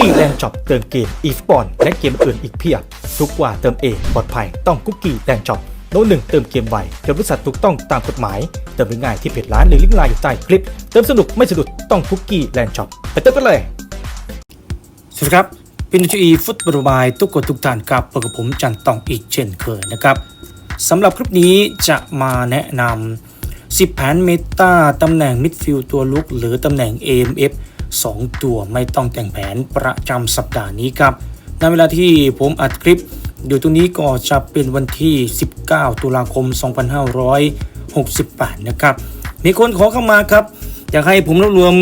กี้แลนด์ช็อปเติมเกมอีสปอนและเกมอื่นอีกเพียบ ทุกว่าเติมเองปลอดภัยต้องคุกกี้แลนด์ช็อปโน้ตหนึ่งเติมเกมไวเติมบริษัทถูกต้องตามกฎหมาย เติมง่ายที่เพจร้านหรือลิงก์ไลน์อยู่ใต้คลิป เติมสนุกไม่สะดุดต้องคุกกี้แลนด์ช็อปไปเติมกันเลย สวัสดีครับเป็นจีฟุตบอลบายทุกคนทุกท่านครับพบกับผมจันตองอีกเช่นเคยนะครับสำหรับคลิปนี้จะมาแนะนำ10 แผนเมตาตำแหน่งมิดฟิลด์ตัวลุก หรือตำแหน่ง AMF 2 ตัวไม่ต้องแต่งแผนประจำสัปดาห์นี้ครับในเวลาที่ผมอัดคลิปอยู่ตรงนี้ก็จะเป็นวันที่ 19 ตุลาคม 2568 นะครับ มีคนขอเข้ามาครับ อยากให้ผมรวบรวม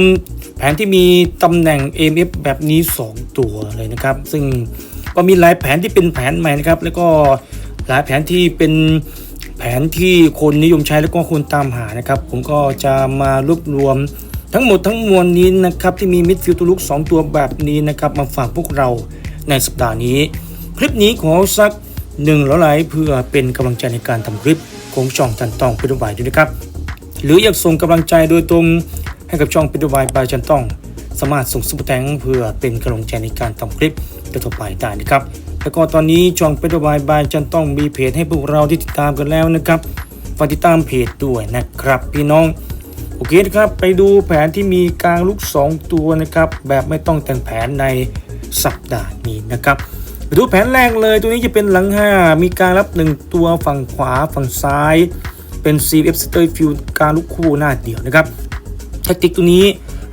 แผนที่มีตำแหน่ง AMF แบบนี้ 2 ตัวเลยนะครับ ซึ่งก็มีหลายแผนที่เป็นแผนใหม่นะครับ แล้วก็หลายแผนที่เป็นแผนที่คนนิยมใช้แล้วก็คนตามหานะครับ ผมก็จะมารวบรวม ทั้งหมดทั้งมวลนี้นะครับที่มีมิดฟิลด์ตัวลุก 2 ตัวแบบนี้นะครับมาฝากพวกเราในสัปดาห์นี้ คลิปนี้ขอสักหนึ่งแล้วไลค์เพื่อเป็นกำลังใจในการทำคลิปของช่องจันตองเป็นตัวใบด้วยนะครับ หรืออยากส่งกำลังใจโดยตรงให้กับช่องเป็นตัวบายบายจันตอง สามารถส่งซุปเปอร์แตงเพื่อเป็นกำลังใจในการทำคลิปต่อไปได้นะครับแล้วก็ตอนนี้ช่องเป็นตัวบายบายจันต้องมีเพจให้พวกเราที่ติดตามกันแล้วนะครับฝากติดตามเพจด้วยนะครับ พี่น้อง โอเคนะครับไปดูแผนที่มีกลางลูก 2 ตัวนะครับแบบไม่ต้องแต่งแผนในสัปดาห์นี้นะครับไปดูแผนแรกเลยตัวนี้จะเป็นหลัง 5 มีการรับ 1 ตัวฝั่งขวาฝั่งซ้าย เป็น CF s t e r f i e l d กลางลูกคู่หน้าเดียวนะครับแทคติกตัวนี้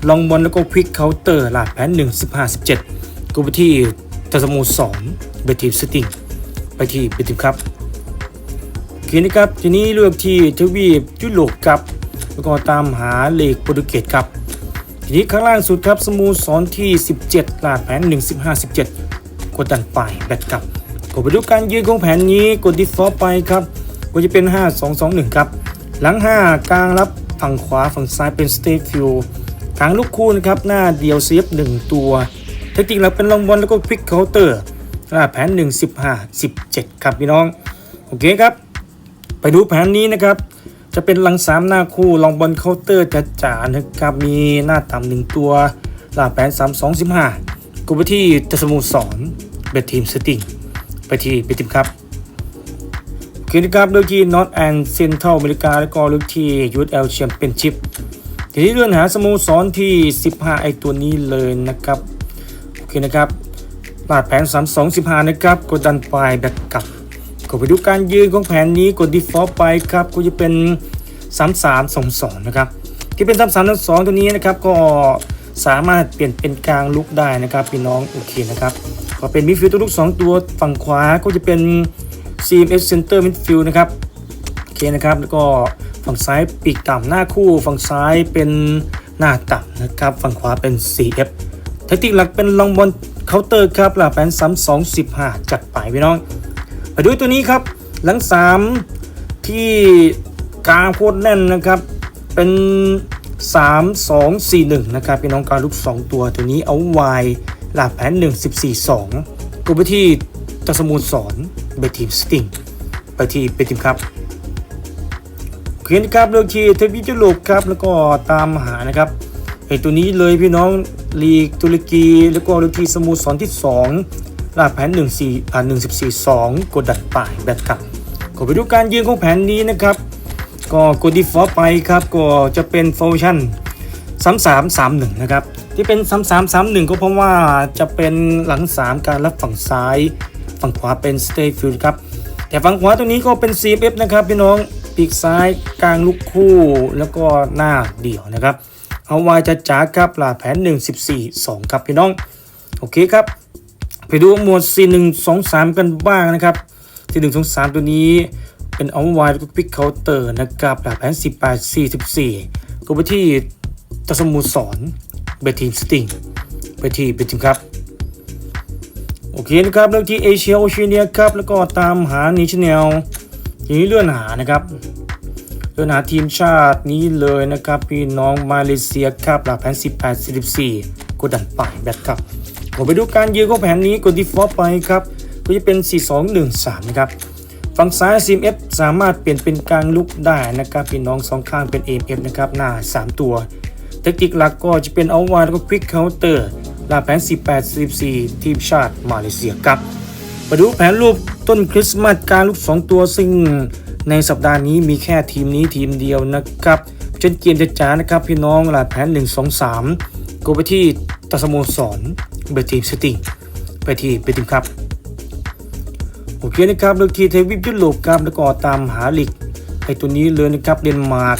ลองบอลแล้วก็ควิกเคาน์เตอร์หลาดแผน 1 15 17กูไปที่ทัสโม2เบทีมสติงไปที่เบทีมครับโอเคนะครับทีนี้เลือกที่ทวีปยุโรปครับ แล้วก็ตามหาเลขโปรตุเกสครับทีนี้ข้างล่างสุดครับสโมูสอนที่ 17 ลาดแผน 1 15 17 กดดันไปแบตกลับกดไปดูการยืนของแผนนี้กดดิฟอลไปครับก็จะเป็น 5 2 2 1 ครับ หลัง 5 กลางรับฝั่งขวาฝั่งซ้ายเป็นสเตฟิวทางลูกคู่นะครับ หน้าเดียวเซฟ1ตัว เทคนิคเราเป็นลองบอลแล้วก็ควิกเคาน์เตอร์ลาดแผน 1 15 17 ครับพี่น้อง โอเคครับ ไปดูแผนนี้นะครับ จะเป็นหลังสามหน้าคู่ลองบอลเคาน์เตอร์จัดจานะครับ มีหน้าต่ำหนึ่งตัวลาแผน3 2 15กูไปที่ทัสโมูสอนเบททีมสติงไปที่เบททีมครับโอเคนะครับเลือกที่ North and Central อเมริกาแล้วก็เลือกที่ USL Championship ทีนี้เลื่อนหาสโมูสอนที่ 15 ไอตัวนี้เลยนะครับโอเคนะครับลาดแผน 3 2 15 นะครับกดดันปลายแบกกลับ ก็ไปดูการยืนของแผนนี้กด default ไปครับก็จะเป็น 3 3 2 2นะครับที่เป็น 3 3 2 2 ตัวนี้นะครับก็สามารถเปลี่ยนเป็นกลางลุกได้นะครับพี่น้องโอเคนะครับก็เป็นมิดฟิลด์ตัวลุก 2 ตัวฝั่งขวาก็จะเป็น CMS Center Midfield นะครับโอเคนะครับแล้วก็ฝั่งซ้ายปีกต่ำหน้าคู่ ฝั่งซ้ายเป็นหน้าต่ำนะครับฝั่งขวาเป็น CF แทคติกหลักเป็นลองบอลเคาน์เตอร์ครับหลักแผน3 2 15จัดไปพี่น้อง ดูตัวนี้ครับ หลัง3ที่กลางโคตรแน่นนะครับ เป็น 3 2 4 1 นะครับพี่น้องการลุก2 ตัวตัวนี้เอาไวหลักแผน 1 14 2ก็ไปที่ตัสมูลสอนไปทีมสติงไปที่ไปทีมครับเขียนครับเลือกที่เทวิจุโลกครับแล้วก็ตามหานะครับไอตัวนี้เลยพี่น้องลีกตุรกีแล้วก็เลือกที่สมุทรสอนที่ 2 ลาดแผน 1 4อ่า1 14 2 กดดันป่ายแบตครับก็ไปดูการยืนของแผนนี้นะครับ ก็กดดีฟอไปครับก็จะเป็นโฟร์ชัน3331 นะครับ ที่เป็น 3331 ก็เพราะว่าจะเป็นหลัง 3 การรับฝั่งซ้าย ฝั่งขวาเป็นสเตย์ฟิลด์ครับ แต่ฝั่งขวาตรงนี้ก็เป็น CFF นะครับพี่น้องปีกซ้ายกลางลูกคู่แล้วก็หน้าเดี่ยวนะครับ เอาไว้จะจ๋าครับลาแผน 1 14 2 ครับพี่น้อง โอเคครับ ไปดูหมวด 4 1 2 3 กันบ้างนะครับ 4 1 2 3 ตัวนี้เป็นเอาไว้แล้วก็พิกเคาน์เตอร์นะครับแบบแผน18 44ก็ไปที่ตสมูสอนเบทีมสติงไปที่เบทีมครับ โอเคนะครับเรื่องที่เอเชียโอเชียเนียครับ แล้วก็ตามหานิชแนลทีนี้เลื่อนหานะครับเลื่อนหาทีมชาตินี้เลยนะครับ พี่น้องมาเลเซียครับหลักแผน18 44กดดันป่ายแบตครับ ผมไปดูการยืนของแผนนี้กด default ไปครับก็จะเป็น 4213 นะครับฝั่งซ้าย CMF สามารถเปลี่ยนเป็นกลางลุกได้นะครับพี่น้องสองข้างเป็น AMF นะครับหน้า 3 ตัว เทคนิคหลักก็จะเป็นเอาวาแล้วก็ควิกเคาน์เตอร์ลาแผน 18 14 ทีมชาติมาเลเซียครับมาดูแผนรูปต้นคริสต์มาสกลารลูก2 ตัวซึ่งในสัปดาห์นี้มีแค่ทีมนี้ทีมเดียวนะครับเช่นเกียนจะจ๋านะครับพี่น้องหลาแผน 1 2 3 go ไปที่ตาสโมสร เบทีมสติงไปที่เบทีมครับโอเคนะครับเลือกที่เทวิปยุโรปครับแล้วก็ตามหาลีกไอตัวนี้เลยนะครับเดนมาร์ก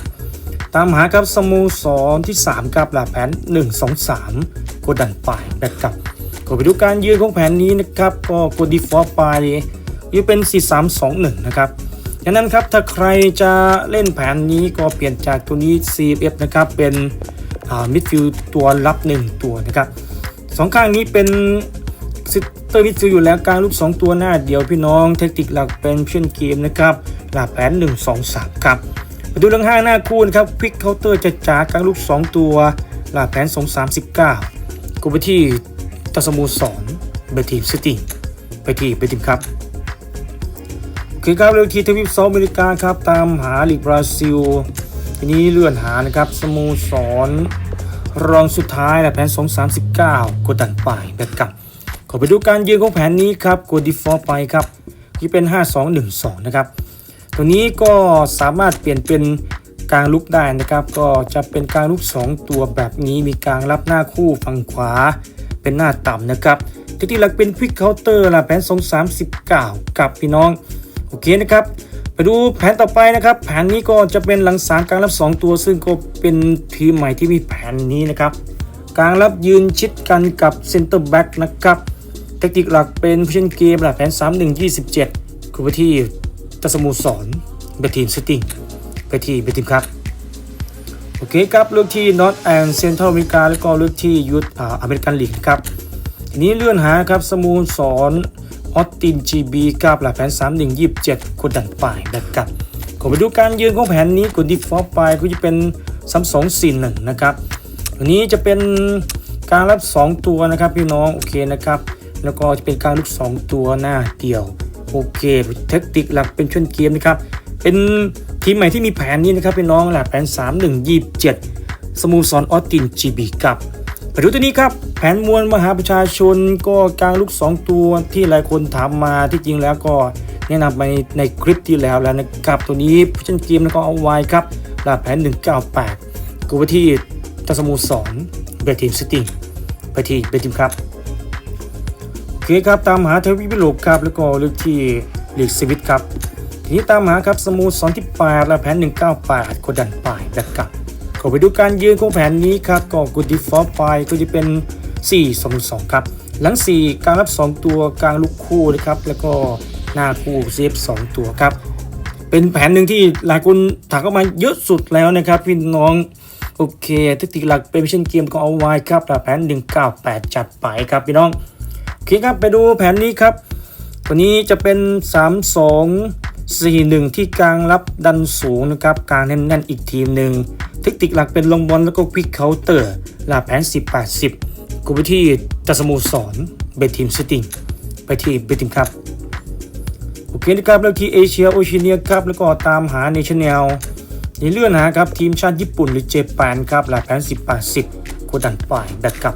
ตามหาครับสโมสรที่ 3ครับหลาแผน 1 2 3โกดันไปแบกกับก็ไปดูการยืนของแผนนี้นะครับ ก็กดดีฟอลต์ไปยืนเป็น 4 3 2 1 นะครับดังนั้นครับถ้าใครจะเล่นแผนนี้ก็เปลี่ยนจากตัวนี้ CFF นะครับเป็นมิดฟิลตัวรับ 1 ตัวนะครับ สองข้างนี้เป็นซิสเตอร์มิดฟิลอยู่แล้วกลางลูก 2 ตัวหน้าเดียวพี่น้องเทคนิคหลักเป็นเพื่อนเกมนะครับหลักแผน1 2 3 ครับมาดูเรื่องห้างหน้าคู่นะครับควิกเคาน์เตอร์จะจ๋ากลางลูก 2 ตัวหลักแผน 2 3 19กูไปที่ตสโมสรเบทีมซิตี้ไปที่เบทีมครับคือครับเรื่องที่ทวีปเซาท์อเมริกาครับตามหาลีกบราซิล ทีนี้เลื่อนหานะครับสโมสร รองสุดท้ายและแผน 239 กดดันไปแบบกับขอไปดูการยืนของแผนนี้ครับกดดีฟอลไปครับที่เป็น 5212 นะครับ ตัวนี้ก็สามารถเปลี่ยนเป็นกลางลุกได้นะครับ ก็จะเป็นกลางลุก 2 ตัวแบบนี้มีกลางรับหน้าคู่ฝั่งขวาเป็นหน้าต่ำนะครับที่ที่หลักเป็นควิกเคาน์เตอร์ละแผน 239 กับพี่น้อง โอเคนะครับ ไปดูแผนต่อไปนะครับ แผนนี้ก็จะเป็นหลังสามกลางรับ 2 ตัว ซึ่งก็เป็นทีมใหม่ที่มีแผนนี้นะครับกลางรับยืนชิดกันกับเซนเตอร์แบ็กนะครับ เทคนิคหลักเป็นพิชนเกมหลักแผน 3127คือไปที่ตสมูสรเบทีมสติงไปที่เบทีมครับโอเคครับเลือกที่ North and Central America แล้วก็เลือกที่ยุทธอ่าอเมริกันลีกครับทีนี้เลื่อนหาครับสมูสร ออสตินจีบีกับหลักแผน 3127กดดันป่ายแบบกับขอไปดูการยืนของแผนนี้กดดีฟอลต์ไปก็จะเป็น3241นะครับอันนี้จะเป็นการรับ 2 ตัวนะครับพี่น้องโอเคนะครับแล้วก็จะเป็นการลุก 2 ตัวหน้าเดียวโอเคเทคนิคหลักเป็นช่วงเกมนะครับเป็นทีมใหม่ที่มีแผนนี้นะครับพี่น้องหลักแผน 3127 สโมูสรออสตินจีบีกับ ไปดูตัวนี้ครับ แผนมวลมหาประชาชนก็กลางลูก 2 ตัวที่หลายคนถามมาที่จริงแล้วก็แนะนำไปในคลิปที่แล้วแล้วนะครับ ตัวนี้ผู้ชนเกมแล้วก็เอาไว้ครับลักแผน 198กูไปที่ตสมูสรเบทีมซิตี้ไปที่เบทีมครับโอเคครับตามหาเทวีพิโลกครับแล้วก็เลือกที่ลีกสวิตครับทีนี้ตามหาครับสมูสรที่8ละแผน 198กดดันป่ายแบบกับ ก็ไปดูการยืนของแผนนี้ครับก็กด default ไปก็จะเป็น 4 2 2ครับหลัง 4 กลางรับ 2 ตัวกลางลูกคู่นะครับแล้วก็หน้าคู่เซฟ 2 ตัวครับ เป็นแผนหนึ่งที่หลายคนถามเข้ามาเยอะสุดแล้วนะครับพี่น้องโอเคเทคนิคหลักเป็นเช่นเกมก็เอาไว้ครับหลักแผน 198 จัดไปครับพี่น้องโอเคครับไปดูแผนนี้ครับตัวนี้จะเป็น 3 2 4 1 ที่กลางรับดันสูงนะครับกลางแน่นๆอีกทีมหนึ่งเทคนิคหลักเป็นลงบอลแล้วก็ควิกเคาน์เตอร์หลักแผน 10 80กูไปที่ตัสมูสอนเบทีมซิติงไปที่เบทีมครับโอเคนะครับเลือกที่เอเชียโอเชียเนียครับแล้วก็ตามหาเนชั่นแนลนี่เลื่อนหาครับทีมชาติญี่ปุ่นหรือเจแปนครับหลักแผน 10 80กดดันป่ายแบกกับ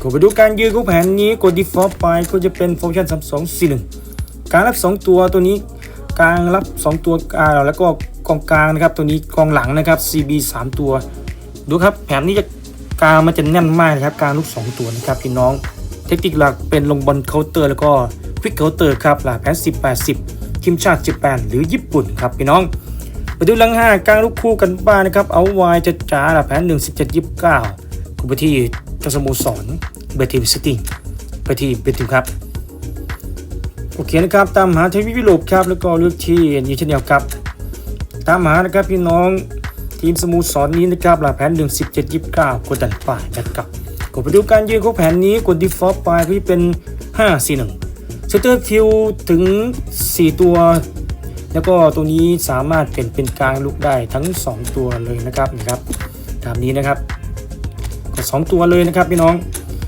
ก็ไปดูการยืนของแผนนี้กด default ไปก็จะเป็นโฟชั่น 3 2 4 1 การรับ 2 ตัวตัวนี้ กลางรับ 2 ตัวอ่าแล้วก็กองกลางนะครับ ตัวนี้กองหลังนะครับ CB 3 ตัว ดูครับแผนนี้จะกลางมันจะแน่นมากนะครับกลางลูก 2 ตัวนะครับพี่น้อง เทคนิคหลักเป็นลงบอลเคาน์เตอร์แล้วก็ควิกเคาน์เตอร์ครับหลักแผน10 80ทีมชาติญี่ปุ่นหรือญี่ปุ่นครับพี่น้องไปดูหลัง5กลางลูกคู่กันบ้างนะครับ เอาไว้จะจ๋าหลักแผน1 17 29กูไปที่ทัสโมสรเบทีมซิตี้ไปที่เบทีมครับ โอเคนะครับตามหาเทวีวิโรปครับแล้วก็เลือกที่ยูเชนเนลครับ ตามหานะครับพี่น้องทีมสโมูสรนนี้นะครับหลักแผน1 17 29กดดันป่ายนะครับกดไปดูการยืนของแผนนี้กด default ไปก็จะเป็น5 4 1เซตเตอร์ฟิวถึง4ตัว แล้วก็ตัวนี้สามารถเปลี่ยนเป็นกลางลูกได้ทั้ง2ตัวเลยนะครับนะครับตามนี้นะครับก็2ตัวเลยนะครับพี่น้อง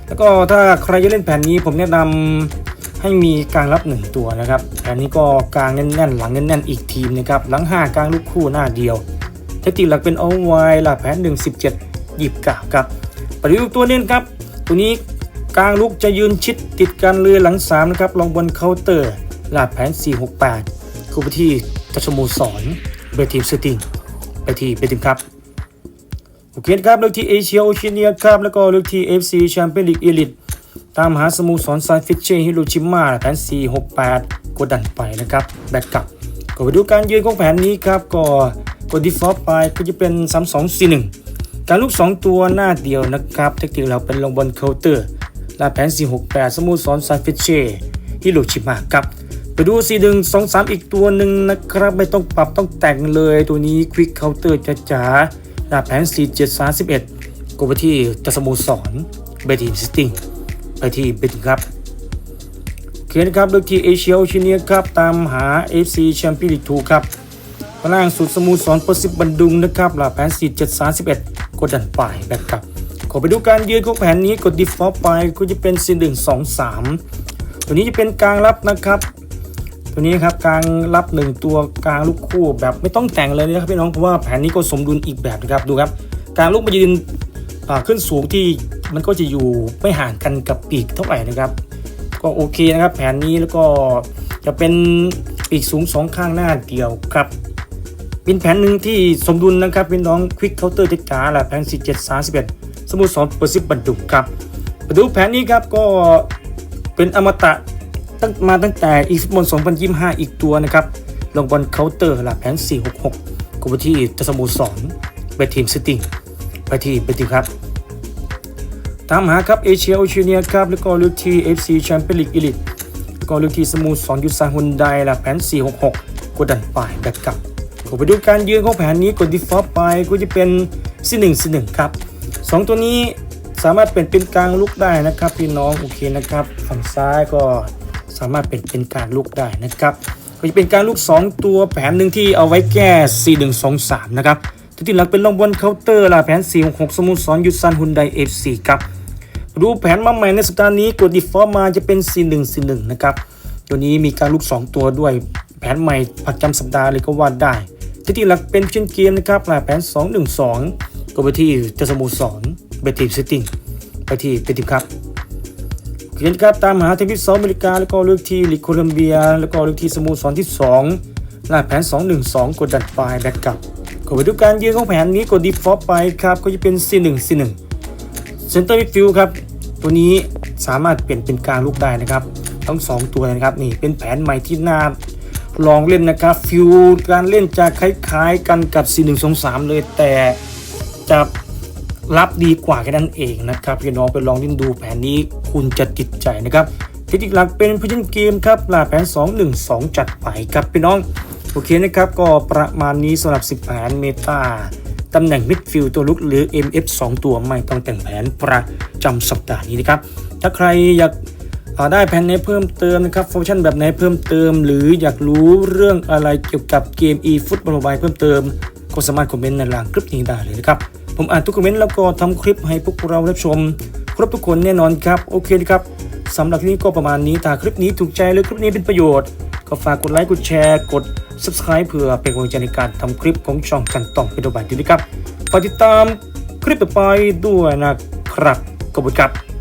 แล้วก็ถ้าใครจะเล่นแผนนี้ผมแนะนำ ให้มีกลางรับ 1 ตัวนะครับแผนนี้ก็กลางแน่นๆ หลังแน่นๆ อีกทีมนะครับ หลัง 5 กลางลูกคู่หน้าเดียวเทคนิคหลักเป็นเอาไว้หลักแผน1 17 29ครับไปดูตัวเล่นครับ ตัวนี้กลางลุกจะยืนชิดติดกันเลยหลังสามนะครับลองบนเคาน์เตอร์หลาดแผน 468คู่ไปที่ทัชโมสรเบทีมสติงไปที่เบทีมครับโอเคครับเลือกที่เอเชียโอเชียเนียครับแล้วก็เลือกที่ FC แชมเปี้ยนลีกเอลิท ตามหาสโมสรซานฟิชเช่ฮิโรชิมาแผน 468กดดันไปนะครับ แบกกลับก็ไปดูการยืนของแผนนี้ครับ ก็กดดีฟอลต์ไปก็จะเป็น 3241 การลูก 2 ตัวหน้าเดียวนะครับ เทคนิคเราเป็นลงบนเคาน์เตอร์ลาแผน 468 สโมสรซานฟิชเช่ฮิโรชิมาครับไปดู4 1 2 3อีกตัวหนึ่งนะครับ ไม่ต้องปรับต้องแต่งเลยตัวนี้ควิกเคาน์เตอร์จ๋าๆหน้าแผน 4 7 3 1กดไปที่จัสโมสรเบทีมซิติ้ง ไปที่บทีมครับเขียนครับเลือกที่เอเชียโอเชียเนียครับ ตามหา FC แชมเปี้ยนลีก2ครับพล่างสุดสโมุสรประสิทธิ์บันดุงนะครับหน้าแผน4 7 3 1กดดันไปแบ็กกลับ ขอไปดูการยืนของแผนนี้กด default ไปก็จะเป็น4 1 2 3ตัวนี้จะเป็นกลางรับนะครับ ตัวนี้ครับกลางรับหนึ่งตัวกลางลูกคู่แบบไม่ต้องแต่งเลยนะครับพี่น้องเพราะว่าแผนนี้ก็สมดุลอีกแบบนะครับดูครับกลางลูกมายืนขึ้นสูงที่ มันก็จะอยู่ไม่ห่างกันกับปีกเท่าไหร่นะครับ ก็โอเคนะครับ แผนนี้แล้วก็จะเป็นปีกสูงสองข้างหน้าเดียวครับเป็นแผนหนึ่งที่สมดุลนะครับพี่น้องควิกเคาน์เตอร์จ๋าแหละแผน4 7 3 1สโมุทรสอนเปอร์ซิบบันดุกครับมาดูแผนนี้ครับก็เป็นอมตะตั้งมาตั้งแต่อีฟุตบอล2025 อีกตัวนะครับลงบอลเคาน์เตอร์หลักแผน 466กบที่ตสมุสรไปทีมซิตี้ไปที่ไปทีมครับ ตามหาครับเอเชียโอเชียเนียครับแล้วก็ลือกที่ FC แชมเปี้ยนลีกอีลิทก็ลือกที่สมุสรยุทธศาฮุนไดลักแผน 466กดดันไปแบ็กกลับก็ไปดูการยืนของแผนนี้กดดีฟอลต์ไปก็จะเป็น C1 C1 ครับสองตัวนี้สามารถเป็นเป็นกลางลุกได้นะครับ พี่น้องโอเคนะครับ ฝั่งซ้ายก็สามารถเป็นเป็นกลารลุกได้นะครับก็จะเป็นการลุก 2 ตัวแผนหนึ่งที่เอาไว้แก้ 4 1 2 3 นะครับที่หลักเป็นลงบนเคาน์เตอร์ล่ะแผน 4 6 6 สมุทรสอนยุทธซันฮุนได FC ครับ ดูแผนมาใหม่ในสัปดาห์นี้กดดีฟอร์มาจะเป็น4 1 4 1นะครับ ตัวนี้มีการลุก 2 ตัวด้วยแผนใหม่ประจำสัปดาห์เลยก็ว่าได้ที่หลักเป็นเช่นเกมนะครับล่ะแผน 2 1 2 ก็ไปที่เจสโมุทรสอนเบทีมซิติ้งไปที่เบทีมครับเขียนครับตามหาทีมที่2อเมริกา แล้วก็เลือกที่ลีกโคลัมเบีย แล้วก็เลือกที่สโมุทรสอนที่2ลาดแผน 2 1 2 กดดันปลายแบ็กกลับก็ไปดูการยืนของแผนนี้กดดีฟอลไปครับก็จะเป็น C1 C1 เซนเตอร์มิดฟิลด์ครับ ตัวนี้สามารถเปลี่ยนเป็นกลางลูกได้นะครับ ทั้ง 2 ตัวนะครับนี่เป็นแผนใหม่ที่น่าลองเล่นนะครับฟิลการเล่นจะคล้ายๆกันกับ C1 2 3 เลยแต่จะรับดีกว่าแค่นั้นเองนะครับพี่น้องไปลองเล่นดูแผนนี้คุณจะติดใจนะครับเทคนิคหลักเป็นผู้เล่นเกมครับลาแผน 2 1 2 จัดไปครับพี่น้อง โอเคนะครับ ก็ประมาณนี้สำหรับ 10 แผนเมตา ตำแหน่งมิดฟิลด์ตัวลุกหรือ MF 2 ตัวไม่ต้องแต่งแผนประจำสัปดาห์นี้นะครับ ถ้าใครอยากได้แผนไหนเพิ่มเติมนะครับฟังก์ชันแบบไหนเพิ่มเติม หรืออยากรู้เรื่องอะไรเกี่ยวกับเกม e ฟุตบอลมบายเพิ่มเติมก็สามารถคอมเมนต์ในล่างคลิปนี้ได้เลยนะครับ ผมอ่านทุกคอมเมนต์แล้วก็ทำคลิปให้พวกเรารับชม ครบทุกคนแน่นอนครับ โอเคนะครับสำหรับที่นี้ก็ประมาณนี้ถ้าคลิปนี้ถูกใจหรือคลิปนี้เป็นประโยชน์ ก็ฝากกดไลค์กดแชร์กด subscribe เพื่อเป็นกำลังใจในการทำคลิปของช่องกันต่องเป็นตัวแบบนี้นะครับฝากติดตามคลิปต่อไปด้วยนะครับขอบคุณครับ